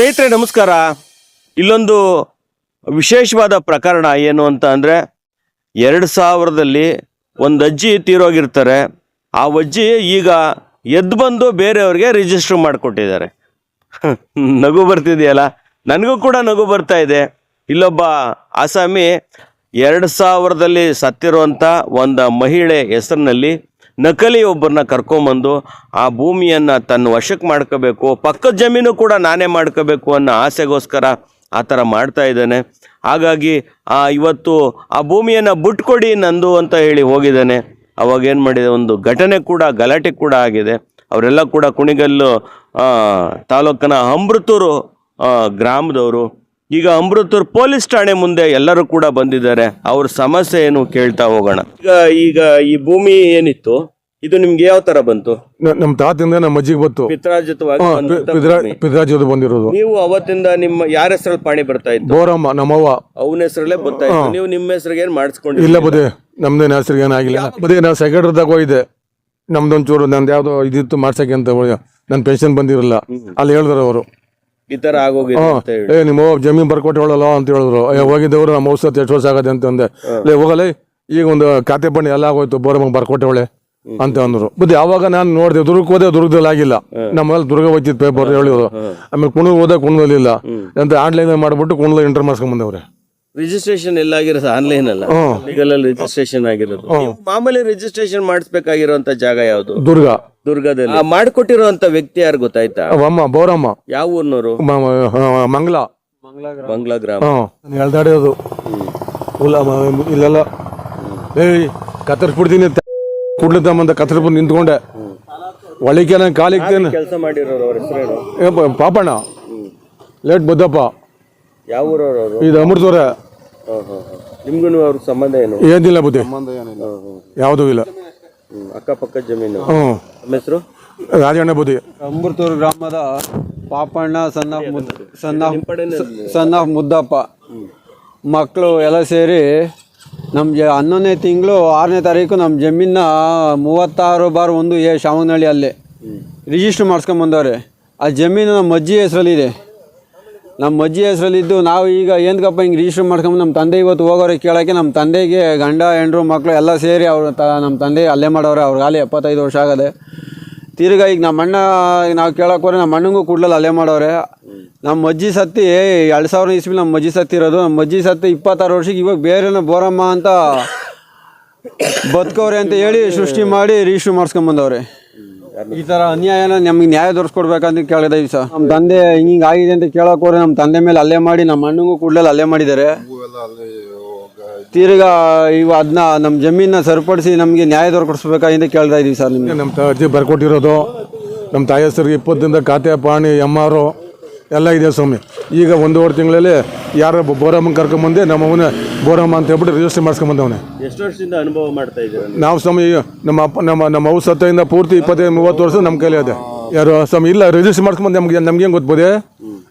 ಸ್ನೇಹಿತರೆ, ನಮಸ್ಕಾರ. ಇಲ್ಲೊಂದು ವಿಶೇಷವಾದ ಪ್ರಕರಣ ಏನು ಅಂತ ಅಂದರೆ, ಎರಡು ಸಾವಿರದಲ್ಲಿ ಒಂದು ಅಜ್ಜಿ ತೀರೋಗಿರ್ತಾರೆ. ಆ ಅಜ್ಜಿ ಈಗ ಎದ್ದು ಬಂದು ಬೇರೆಯವ್ರಿಗೆ ರಿಜಿಸ್ಟರ್ ಮಾಡಿಕೊಟ್ಟಿದ್ದಾರೆ. ನಗು ಬರ್ತಿದೆಯಲ್ಲ? ನನಗೂ ಕೂಡ ನಗು ಬರ್ತಾ ಇದೆ. ಇಲ್ಲೊಬ್ಬ ಆಸಾಮಿ ಎರಡು ಸಾವಿರದಲ್ಲಿ ಸತ್ತಿರುವಂಥ ಒಂದು ಮಹಿಳೆ ಹೆಸರಿನಲ್ಲಿ ನಕಲಿ ಒಬ್ಬರನ್ನ ಕರ್ಕೊಂಬಂದು ಆ ಭೂಮಿಯನ್ನು ತನ್ನ ವಶಕ್ಕೆ ಮಾಡ್ಕೋಬೇಕು, ಪಕ್ಕದ ಜಮೀನು ಕೂಡ ನಾನೇ ಮಾಡ್ಕೋಬೇಕು ಅನ್ನೋ ಆಸೆಗೋಸ್ಕರ ಆ ಥರ ಮಾಡ್ತಾ ಇದ್ದಾನೆ. ಹಾಗಾಗಿ ಆ ಇವತ್ತು ಆ ಭೂಮಿಯನ್ನು ಬಿಟ್ಕೊಡಿ ನಂದು ಅಂತ ಹೇಳಿ ಹೋಗಿದ್ದಾನೆ. ಅವಾಗ ಏನು ಮಾಡಿದೆ, ಒಂದು ಘಟನೆ ಕೂಡ, ಗಲಾಟೆ ಕೂಡ ಆಗಿದೆ. ಅವರೆಲ್ಲ ಕೂಡ ಕುಣಿಗಲ್ಲು ತಾಲೂಕಿನ ಅಮೃತೂರು ಗ್ರಾಮದವರು. ಈಗ ಅಮೃತೂರು ಪೊಲೀಸ್ ಠಾಣೆ ಮುಂದೆ ಎಲ್ಲರೂ ಕೂಡ ಬಂದಿದ್ದಾರೆ. ಅವ್ರ ಸಮಸ್ಯೆ ಏನು ಕೇಳ್ತಾ ಹೋಗೋಣ. ಈಗ ಈಗ ಈ ಭೂಮಿ ಏನಿತ್ತು? ಇದು ನಿಮ್ಗೆ ಯಾವ ತರ ಬಂತು? ನ- ನಮ್ ತಾತದಿಂದ ನಮ್ಮ ಅಜ್ಜಿಗೆ ಬಂತು. ಪಿತ್ರಾರ್ಜಿತವಾಗಿ ಬಂದಂತ ಭೂಮಿ. ಪಿದ್ರಾಜ್ಯದ ಬಂದಿರೋದು. ನೀವು ಅವತ್ತಿಂದ ನಿಮ್ಮ ಯಾರ ಹೆಸರಲ್ಲಿ ಪಾಣಿ ಬರ್ತಾ ಇತ್ತು? ಬೋರಮ್ಮ ನಮ್ಮವ್ವ. ಅವನ ಹೆಸರಲ್ಲೇ ಬರ್ತಾ ಇತ್ತು. ನೀವು ನಿಮ್ಮ ಹೆಸರಿಗೆ ಏನ್ ಮಾಡಿಸ್ಕೊಂಡಿಲ್ಲ ಇಲ್ಲ ಬದೇ ನಮ್ದೇನು ಹೆಸರಿಗೆ ಏನಾಗಿಲ್ಲ ಬದೇ ನಾವು ಸೆಕ್ರೆಟರಿದಾಗ ಹೋಗಿದ್ದೆ ನಮ್ದೊಂದ್ ಚೂರು ನಂದು ಯಾವ್ದೋ ಇದಿತ್ತು ಮಾಡ್ಸಕ್ಕೆ ಅಂತ ನನ್ನ ಪೆನ್ಷನ್ ಬಂದಿರಲ್ಲ. ಅಲ್ಲಿ ಹೇಳಿದ್ರು ಅವರು. ಈ ತರ ಆಗೋಗಿದೆ ಅಂತ ಹೇಳಿ. ಏ ನಿಮ್ಮ ಅವ್ವ ಜಮೀನ್ ಬರ್ಕೊಟ್ಟವಳಲ್ಲ ಅಂತ ಹೇಳಿದ್ರು. ಅಯ್ಯೋ ಹೋಗಿದ್ದವ್ರು ನಮ್ಮ ಔಷಧ ಎಷ್ಟು ವರ್ಷ ಆಗತ್ತೆ ಅಂತ ಅಂದೆ. ಲೇ ಹೋಗಲ್ಲ ಈಗ ಒಂದು ಖಾತೆ ಪಣ್ಣಿ ಎಲ್ಲ ಆಗೋಯ್ತು. ಬೋರಮ್ಮ ಬರ್ಕೊಟ್ಟವಳೆ ಅಂತ ಅಂದ್ರು. ಬಟ್ ಯಾವಾಗ ನಾನು ನೋಡಿದೆ ದುರ್ಗ ಹೋದೆ ದುರ್ಗದಲ್ಲಿ ಆಗಿಲ್ಲ ನಮ್ಮಲ್ಲಿ ದುರ್ಗ ಹೋಯ್ತಿತ್ತು ಪೇಪರ್ ಹೇಳಿದ್ರು. ಆಮೇಲೆ ಕುಣ್ ಹೋದೆ ಕುಣದಲ್ಲಿಲ್ಲ ಅಂತ ಆನ್ಲೈನ್ ಮಾಡ್ಬಿಟ್ಟು ಕುಣದಲ್ಲಿ ಇಂಟರ್ ಮಾಡ್ಸ್ಕೊಂಡ್ ಬಂದವ್ರೆ. ರಿಜಿಸ್ಟ್ರೇಷನ್ ಎಲ್ಲ ಆಗಿರೋದು ಆನ್ಲೈನ್ ಅಲ್ಲ. ಲೀಗಲ್ ರಿಜಿಸ್ಟ್ರೇಷನ್ ಆಗಿರೋದು ಮಾಮೂಲಿ ರಿಜಿಸ್ಟ್ರೇಷನ್ ಮಾಡಿಸ್ಬೇಕಾಗಿರುವಂತ ಜಾಗ ಯಾವುದು? ದುರ್ಗ. ದುರ್ಗದಲ್ಲಿ. ಮಾಡ್ಕೊಟ್ಟಿರುವಂತ ವ್ಯಕ್ತಿ ಯಾರು ಗೊತ್ತಾಯ್ತಾ? ಅಮ್ಮ ಬೋರಮ್ಮ. ಯಾವ ಊರ್ನವರು? ಮಂಗ್ಲ. ಮಂಗ್ಲ ಗ್ರಾಮ. ಎಳ್ದಾಡಿರೋದು ಇಲ್ಲ ಇಲ್ಲೆಲ್ಲ. ಏಯ್ ಕತ್ತರಿಸ್ಬಿಡ್ತೀನಿ ಕುಡ್ಲಿ ತಮ್ಮಂತ ಬಂದು ನಿಂತ್ಕೊಂಡೆ. ಒಳಗೆ ನಾನು ಕಾಲಿಕ್ತೇನೆ ಕೆಲಸ ಮಾಡಿರೋರು ಅವ್ರ ಹೆಸರೇನು? ಪಾಪಣ್ಣ. ಲೇಟ್ ಬುದ್ದಪ್ಪ ಯಾವ ಊರವ್ರು ಅವರು? ಇದು ಅಮೃತವರ ನಿಮ್ಗೂ ಅವ್ರಿಗೆ ಸಂಬಂಧ ಏನು? ಏನಿಲ್ಲ ಬುದ್ಧಿ. ಯಾವುದೂ ಇಲ್ಲ. ಹ್ಮ್. ಅಕ್ಕಪಕ್ಕ ಜಮೀನು. ಹ್ಞೂ ನಮ್ಮ ಹೆಸರು? ರಾಜಣ್ಣ ಬುದ್ಧಿ. ಅಂಬರ್ತೂರು ಗ್ರಾಮದ ಪಾಪಣ್ಣ ಸಣ್ಣ ಮುದ್ ಸಣ್ಣ ಸಣ್ಣ ಮುದ್ದಪ್ಪ. ಮಕ್ಕಳು ಎಲ್ಲ ಸೇರಿ ನಮಗೆ ಹನ್ನೊಂದನೇ ತಿಂಗಳು ಆರನೇ ತಾರೀಕು ನಮ್ಮ ಜಮೀನ ಮೂವತ್ತಾರು ಬಾರ್ ಒಂದು ಎ ಶಾವನಹಳ್ಳಿ ಅಲ್ಲಿ. ರಿಜಿಸ್ಟ್ರ್ ಮಾಡಿಸ್ಕೊಂಬಂದವ್ರೆ ಆ ಜಮೀನು ನಮ್ಮ ಅಜ್ಜಿ ಹೆಸರಲ್ಲಿದೆ ನಮ್ಮ ಅಜ್ಜಿ ಹೆಸರಲ್ಲಿದ್ದು ನಾವು ಈಗ ಏನಕ್ಕಪ್ಪ ಹಿಂಗೆ ರಿಜಿಸ್ಟ್ರ್ ಮಾಡ್ಕೊಂಬಂದು ನಮ್ಮ ತಂದೆ ಇವತ್ತು ಹೋಗೋರೆ ಕೇಳೋಕ್ಕೆ ನಮ್ಮ ತಂದೆಗೆ ಗಂಡ ಹೆಂಡ್ರು ಮಕ್ಕಳು ಎಲ್ಲ ಸೇರಿ ಅವ್ರು ತ ನಮ್ಮ ತಂದೆ ಅಲ್ಲೇ ಮಾಡೋರೆ ಅವ್ರಿಗೆ ಅಲ್ಲಿ ಎಪ್ಪತ್ತೈದು ವರ್ಷ ಆಗದೆ. ತಿರ್ಗಾ ಈಗ ನಮ್ಮ ಅಣ್ಣ ನಾವು ಕೇಳಕ್ಕೆ ಹೋದ್ರೆ ನಮ್ಮ ಅಣ್ಣಂಗೂ ಕೂಡಲಲ್ಲಿ ಅಲ್ಲೇ ಮಾಡವ್ರೆ ನಮ್ಮ ಅಜ್ಜಿ ಸತ್ತಿ ಎರಡು ಸಾವಿರ ಇಸ್ವಿ ನಮ್ಮ ಅಜ್ಜಿ ಸತ್ತಿರೋದು ನಮ್ಮ ಅಜ್ಜಿ ಸತ್ತಿ ಇಪ್ಪತ್ತಾರು ವರ್ಷಕ್ಕೆ ಇವಾಗ ಬೇರೆನ ಬೋರಮ್ಮ ಅಂತ ಬದುಕವ್ರೆ ಅಂತ ಹೇಳಿ ಸೃಷ್ಟಿ ಮಾಡಿ ರಿಜಿಸ್ಟ್ರ್ ಮಾಡಿಸ್ಕೊಂಬಂದವ್ರೆ ಈ ಥರ ಅನ್ಯಾಯನ ನಮಗೆ ನ್ಯಾಯ ದೊರಸ್ಕೊಡ್ಬೇಕಂತ ಕೇಳಿದೆ ಸರ್ ನಮ್ಮ ತಂದೆ ಹಿಂಗೆ ಆಗಿದೆ ಅಂತ ಕೇಳಕ್ಕೆ ಹೋದ್ರೆ ನಮ್ಮ ತಂದೆ ಮೇಲೆ ಅಲ್ಲೇ ಮಾಡಿ ನಮ್ಮ ಅಣ್ಣಗೂ ಕೂಡಲೇ ಅಲ್ಲೇ ಮಾಡಿದ್ದಾರೆ. ತಿರ್ಗಾ ಇವ ಅದನ್ನ ನಮ್ಮ ಜಮೀನ ಸರಿಪಡಿಸಿ ನಮಗೆ ನ್ಯಾಯ ದೊರಕಿಸ್ಬೇಕಾಗಿಂತ ಕೇಳ್ತಾ ಇದೀವಿ ಸರ್ ನಿಮಗೆ. ನಮ್ಮ ಅಜ್ಜಿ ಬರ್ಕೊಟ್ಟಿರೋದು. ನಮ್ಮ ತಾಯಿ ಹೆಸರಿಗೆ ಇಪ್ಪತ್ತಿಂದ ಖಾತೆ ಪಾಣಿ ಎಂ ಆರು ಎಲ್ಲ ಇದೆ ಸ್ವಾಮಿ. ಈಗ ಒಂದೂವರೆ ತಿಂಗಳಲ್ಲಿ ಯಾರೋ ಬೋರಮ್ಮನ ಕರ್ಕೊಂಬಂದೆ ನಮ್ಮ ಅವನ ಬೋರಮ್ಮ ಅಂತ ಹೇಳ್ಬಿಟ್ಟು ರಿಜಿಸ್ಟರ್ ಮಾಡ್ಸ್ಕೊಂಬಂದವನೆ. ಎಷ್ಟು ವರ್ಷದಿಂದ ಅನುಭವ ಮಾಡ್ತಾ ಇದ್ದೀರಾ ನೀವು? ನಾವು ಸ್ವಾಮಿ ನಮ್ಮ ಅಪ್ಪ ನಮ್ಮ ನಮ್ಮ ಅವ್ವ ಸತ್ತೆಯಿಂದ ಪೂರ್ತಿ ಇಪ್ಪತ್ತೈದು ಮೂವತ್ತು ವರ್ಷ ನಮ್ಮ ಕೈಲಿ ಇದೆ. ಯಾರು ಸ್ವಾಮಿ ಇಲ್ಲ ರಿಜಿಸ್ಟರ್ ಮಾಡ್ಸ್ಕೊಂಬಂದು ನಮ್ಗೆ ನಮ್ಗೆ ಹೆಂಗೆ ಗೊತ್ತಬೋದೆ?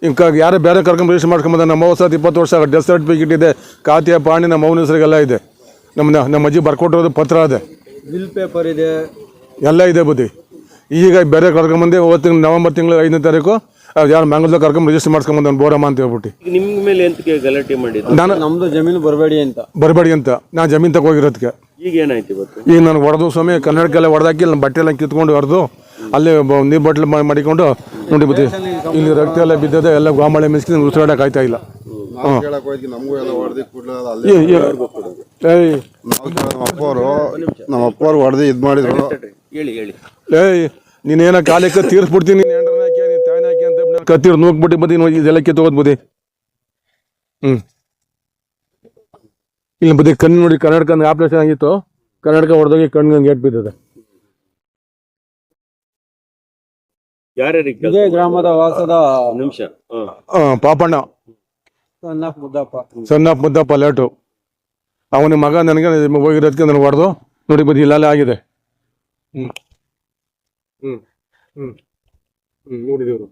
ಹಿಂಗೆ ಯಾರು ಬೇರೆ ಕರ್ಕೊಂಡು ರಿಜಿಸ್ಟರ್ ಮಾಡ್ಕೊಂಬಂದ ನಮ್ಮ ಅವ್ವ ಸತ್ತು ಇಪ್ಪತ್ತು ವರ್ಷ ಡೆತ್ ಸರ್ಟಿಫಿಕೇಟ್ ಇದೆ ಖಾತೆ ಪಾಣಿ ನಮ್ಮ ಅವನ ಹೆಸರಿಗೆಲ್ಲ ಇದೆ. ನಮ್ಮ ನಮ್ಮ ಅಜ್ಜಿ ಬರ್ಕೊಟ್ಟಿರೋದು ಪತ್ರ ಇದೆ ಬಿಲ್ ಪೇಪರ್ ಇದೆ. ಎಲ್ಲ ಇದೆ ಬುದ್ಧಿ. ಈಗ ಬೇರೆ ಕರ್ಕೊಂಬಂದು ಅವತ್ತು ತಿಂಗಳು ನವೆಂಬರ್ ತಿಂಗಳು ಐದನೇ ತಾರೀಕು ಯಾರು ಮ್ಯಾಂಗ್ಳೂರ್ದಾಗ ಕರ್ಕೊಂಡು ರಿಜಿಸ್ಟರ್ ಮಾಡ್ಸ್ಕೊಂಬಂದ ಬೋರಮ್ಮ ಅಂತ ಹೇಳ್ಬಿಟ್ಟು. ನಿಮ್ ಮೇಲೆ ಎಂತಕ್ಕೆ ಗಲಾಟೆ ಮಾಡಿದ್ರು ನಾನು ನಮ್ದು ಜಮೀನು ಬರಬೇಡಿ ಅಂತ. ಬರಬೇಡಿ ಅಂತ. ನಾನು ಜಮೀನು ತಗೋಗಿರೋದಕ್ಕೆ ಈಗ ಏನಾಯ್ತು ಇವತ್ತು? ಈಗ ನಾನು ಹೊಡೆದು ಸ್ವಾಮಿ ಕನ್ನಡಕ್ಕೆಲ್ಲ ಹೊಡೆದಾಕಿ ನನ್ನ ಬಟ್ಟೆ ಎಲ್ಲ ಕಿತ್ಕೊಂಡು ಹೊಡೆದು ಅಲ್ಲಿ ಬ- ನೀರು ಬಾಟ್ಲ್ ಮಾಡಿಕೊಂಡು ನೋಡಿ ಬುದ್ಧಿ ಇಲ್ಲಿ ರಕ್ತ ಎಲ್ಲ ಬಿದ್ದದೆ ಎಲ್ಲ ಗೋಮಳೆ ಮಿಸ್ಕಿ ನಂಗೆ ಉಸಿರಾಡಕ್ಕೆ ಆಯ್ತಾ ಇಲ್ಲ. ಅಲ್ಲಿ ಏಯ್. ನಮ್ಮ ಅಪ್ಪವರು ನಮ್ಮ ಅಪ್ಪವ್ರು ಹೊಡೆದು ಇದು ಮಾಡಿದ್ರು. ಹೇಳಿ ಹೇಳಿ. ಏಯ್ ನೀನೇನ ಕಾಲಕ್ಕೆ ತೀರಿಸ್ಬಿಡ್ತೀನಿ ನೀನು ಎಂಡ್ರನ್ನ ಹಾಕಿ ನೀನು ತಾಯಿನ ಹಾಕಿ ಅಂತ ನಾನು ಕತ್ತೀರ್ ನೋಕ್ಬಿಟ್ಟು ಬದಿ ನೋಡಿ ಇದೆಲ್ಲ ಕಿತ್ತೋಗೋದು ಬದಿ ಹ್ಞೂ ಇಲ್ಲ ಬದಿ ಕಣ್ಣು ನೋಡಿ ಕರ್ನಾಟಕ ಆಪ್ರೇಷನ್ ಆಗಿತ್ತು. ಕರ್ನಾಟಕ ಹೊಡೆದೋಗಿ ಕಣ್ಣು ಗೇಟ್ ಬಿದ್ದದೆ ಇದೇ ಗ್ರಾಮದ ವಾಸದ ನಿಮಿಷ. ಹಾಂ. ಪಾಪಣ್ಣ. ಸಣ್ಣ ಮುದ್ದಪ್ಪ. ಸಣ್ಣ ಮುದ್ದಪ್ಪ ಲೇಟು ಅವನ ಮಗ ನನಗೆ ಹೋಗಿರೋದಕ್ಕೆ ನನಗೆ ಹೊಡೆದು. ನೋಡಿ ಬದಿ ಇಲ್ಲ ಆಗಿದೆ. ಹ್ಞೂ ಹ್ಞೂ ಹ್ಞೂ ಹ್ಞೂ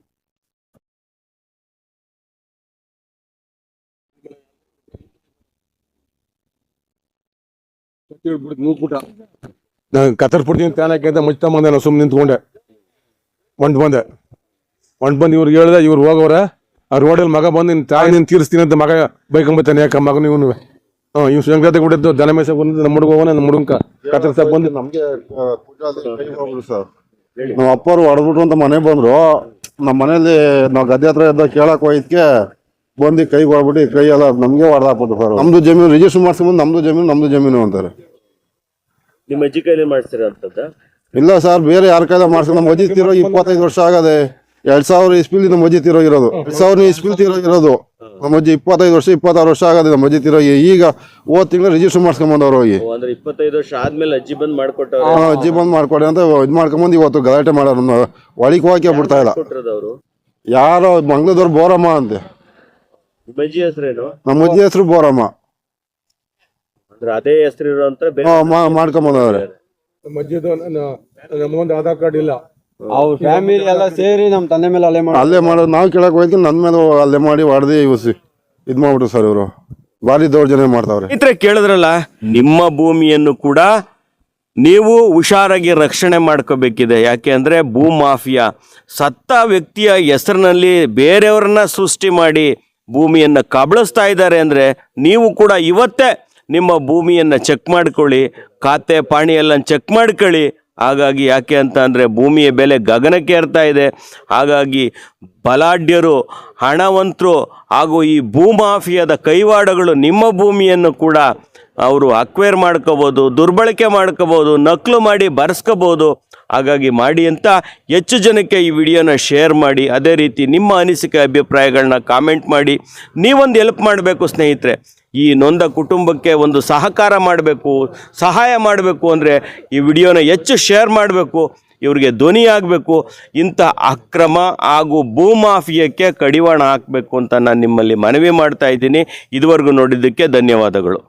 ನೋಡಿದೆವು ನಾನು ಕತ್ತರಿಸ್ಬಿಡ್ತೀನಿ ತಾನಕ್ಕೆ ಅಂತ ಮುಚ್ಚ ಬಂದೆ ನಾನು ಸುಮ್ಮನೆ ನಿಂತ್ಕೊಂಡೆ. ಹೊಂಟು ಬಂದೆ. ಹೊಂಟು ಬಂದು ಇವ್ರಿಗೆ ಹೇಳ್ದೆ ಇವ್ರು ಹೋಗೋರೆ ಆ ರೋಡಲ್ಲಿ ಮಗ ಬಂದು ನಿನ್ನ ತಾಯಿ ನೀನು ತೀರಿಸ್ತೀನಿ ಅಂತ ಮಗ ಬೈಕೊಂಬತ್ತಾನೆ ಯಾಕ ಮಗ ಇವನು ಹ್ಞೂ ಇವ್ ಸಂಕ್ರಾಂತಿ ಕೊಟ್ಟಿದ್ದು ದನ ಮೇಸ ಬಂದು ನಮ್ಮ ಹುಡುಗ ಹೋಗೋಣ ನಮ್ಮ ಹುಡುಗ. ಕತ್ತರಿಸ ಬಂದು ನಮಗೆ ಸರ್. ನಮ್ಮ ಅಪ್ಪರು ಹೊಡೆದ್ಬಿಟ್ರು ಅಂತ ಮನೆ ಬಂದ್ರು. ನಮ್ಮ ಮನೇಲಿ ನಾವು ಗದ್ದೆ ಹತ್ರ ಇದ್ದ ಕೇಳಕ್ ಹೋಯ್ದಕ್ಕೆ ಬಂದು ಕೈಗೆ ಹೊಡ್ಬಿಟ್ಟು ಕೈ ಎಲ್ಲ ನಮಗೆ ಹೊಡೆದಾಕ್ಬಿಟ್ಟು ಸರ್. ನಮ್ದು ಜಮೀನು ರಿಜಿಸ್ಟರ್ ಮಾಡ್ಸ್ಕೊಂಬಂದು ನಮ್ದು ಜಮೀನು ನಮ್ದು ಜಮೀನು ಅಂತಾರೆ. ನಿಮ್ಮ ಅಜ್ಜಿ ಕೈಲಿ ಇಲ್ಲ ಸರ್ ಬೇರೆ ಯಾರ ಕೈಲ ಮಾಡ್ಸ್ಕೊಂಡು ನಮ್ಮ ಅಜ್ಜಿ ತಿರೋ ಇಪ್ಪತ್ತೈದು ವರ್ಷ ಆಗದೆ ಎರಡ್ ಸಾವಿರ ಇಸ್ಪಿಲಿ ನಮ್ಮ ಅಜ್ಜಿ ತೀರೋಗಿರೋದು ಎರಡ್ ಸಾವಿರ ಇಸ್ಪಿಲ್ ತೀರೋಗಿರೋದು ನಮ್ಮ ಅಜ್ಜಿ ಇಪ್ಪತ್ತೈದು ವರ್ಷ ಇಪ್ಪತ್ತಾರು ವರ್ಷ ಆಗದೆ ನಮ್ಮ ಅಜ್ಜಿ ತೀರೋಗಿ ಈಗ ಹೋದ್ ತಿಂಗಳು ರಿಜಿಸ್ಟರ್ ಮಾಡ್ಸ್ಕೊಂಬಂದವ್ರು ಹೋಗಿ. ಅಂದ್ರೆ ಇಪ್ಪತ್ತೈದು ವರ್ಷ ಆದ್ಮೇಲೆ ಅಜ್ಜಿ ಬಂದ್ ಮಾಡ್ಕೊಟ್ಟವ್ರು? ಆ, ಅಜ್ಜಿ ಬಂದ್ ಮಾಡ್ಕೊಡಿ ಅಂತ ಇದ್ ಮಾಡ್ಕೊಂಬಂದು ಇವತ್ತು ಗಲಾಟೆ ಮಾಡೋರು ನಮ್ಮ ಒಳಿಕ್ ಹೋಗಿ ಬಿಡ್ತಾ ಇಲ್ಲ. ಕೊಟ್ಟಿರೋದವ್ರು ಯಾರೋ ಮಂಗ್ಳದವ್ರು ಬೋರಮ್ಮ ಅಂತೆ ನಿಮ್ಮ ಅಜ್ಜಿ ಹೆಸರೇನು? ನಮ್ಮ ಅಜ್ಜಿ ಹೆಸರು ಬೋರಮ್ಮ. ಅಂದ್ರೆ ಅದೇ ಹೆಸರು ಇರುವಂತ ಬೇರೆ ಮಾಡ್ಕೊಂಬಂದವ್ರೆ ಅಜ್ಜಿದು ಆಧಾರ್ ಕಾರ್ಡ್ ಇಲ್ಲ. ಅವ್ರ ಫ್ಯಾಮಿಲಿ ಎಲ್ಲ ಸೇರಿ ನಮ್ಮ ತಂದೆ ಮೇಲೆ ಅಲೆ ಮಾಡಿ ಅಲ್ಲೇ ಮಾಡೋದು. ನಾವು ಕೇಳಕ್ ಹೋಯ್ತೀನಿ ನನ್ನ ಮೇಲೆ ಅಲ್ಲೇ ಮಾಡಿ ಹೊಡೆದು ಇವಸಿ. ಇದ್ ಮಾಡ್ಬಿಟ್ರು ಸರ್ ಇವರು. ಭಾರಿ ದೌರ್ಜನ್ಯ ಮಾಡ್ತಾವ್ರೆ. ಇತ್ರ ಕೇಳಿದ್ರಲ್ಲ? ನಿಮ್ಮ ಭೂಮಿಯನ್ನು ಕೂಡ ನೀವು ಹುಷಾರಾಗಿ ರಕ್ಷಣೆ ಮಾಡ್ಕೋಬೇಕಿದೆ. ಯಾಕೆ ಅಂದರೆ ಭೂ ಮಾಫಿಯಾ. ಸತ್ತ ವ್ಯಕ್ತಿಯ ಹೆಸರಿನಲ್ಲಿ ಬೇರೆಯವ್ರನ್ನ ಸೃಷ್ಟಿ ಮಾಡಿ ಭೂಮಿಯನ್ನು ಕಬಳಿಸ್ತಾ ಇದ್ದಾರೆ ಅಂದರೆ ನೀವು ಕೂಡ ಇವತ್ತೇ ನಿಮ್ಮ ಭೂಮಿಯನ್ನು ಚೆಕ್ ಮಾಡ್ಕೊಳ್ಳಿ, ಖಾತೆ ಪಾಣಿಯೆಲ್ಲ ಚೆಕ್ ಮಾಡ್ಕೊಳ್ಳಿ. ಹಾಗಾಗಿ ಯಾಕೆ ಅಂತ ಅಂದರೆ ಭೂಮಿಯ ಬೆಲೆ ಗಗನಕ್ಕೆ ಏರ್ತಾ ಇದೆ. ಹಾಗಾಗಿ ಬಲಾಢ್ಯರು, ಹಣವಂತರು ಹಾಗೂ ಈ ಭೂಮಾಫಿಯಾದ ಕೈವಾಡಗಳು ನಿಮ್ಮ ಭೂಮಿಯನ್ನು ಕೂಡ ಅವರು ಅಕ್ವೇರ್ ಮಾಡ್ಕೋಬೋದು, ದುರ್ಬಳಕೆ ಮಾಡ್ಕೋಬೋದು, ನಕಲು ಮಾಡಿ ಬರೆಸ್ಕೋಬೋದು. ಹಾಗಾಗಿ ಮಾಡಿ ಅಂತ ಹೆಚ್ಚು ಜನಕ್ಕೆ ಈ ವಿಡಿಯೋನ ಶೇರ್ ಮಾಡಿ. ಅದೇ ರೀತಿ ನಿಮ್ಮ ಅನಿಸಿಕೆ, ಅಭಿಪ್ರಾಯಗಳನ್ನ ಕಾಮೆಂಟ್ ಮಾಡಿ. ನೀವೊಂದು ಹೆಲ್ಪ್ ಮಾಡಬೇಕು ಸ್ನೇಹಿತರೆ. ಈ ನೊಂದ ಕುಟುಂಬಕ್ಕೆ ಒಂದು ಸಹಕಾರ ಮಾಡಬೇಕು, ಸಹಾಯ ಮಾಡಬೇಕು ಅಂದರೆ ಈ ವಿಡಿಯೋನ ಹೆಚ್ಚು ಶೇರ್ ಮಾಡಬೇಕು, ಇವರಿಗೆ ಧ್ವನಿ ಆಗಬೇಕು, ಇಂಥ ಅಕ್ರಮ ಹಾಗೂ ಭೂಮಾಫಿಯಕ್ಕೆ ಕಡಿವಾಣ ಹಾಕಬೇಕು ಅಂತ ನಾನು ನಿಮ್ಮಲ್ಲಿ ಮನವಿ ಮಾಡ್ತಾ ಇದ್ದೀನಿ. ಇದುವರೆಗೂ ನೋಡಿದ್ದಕ್ಕೆ ಧನ್ಯವಾದಗಳು.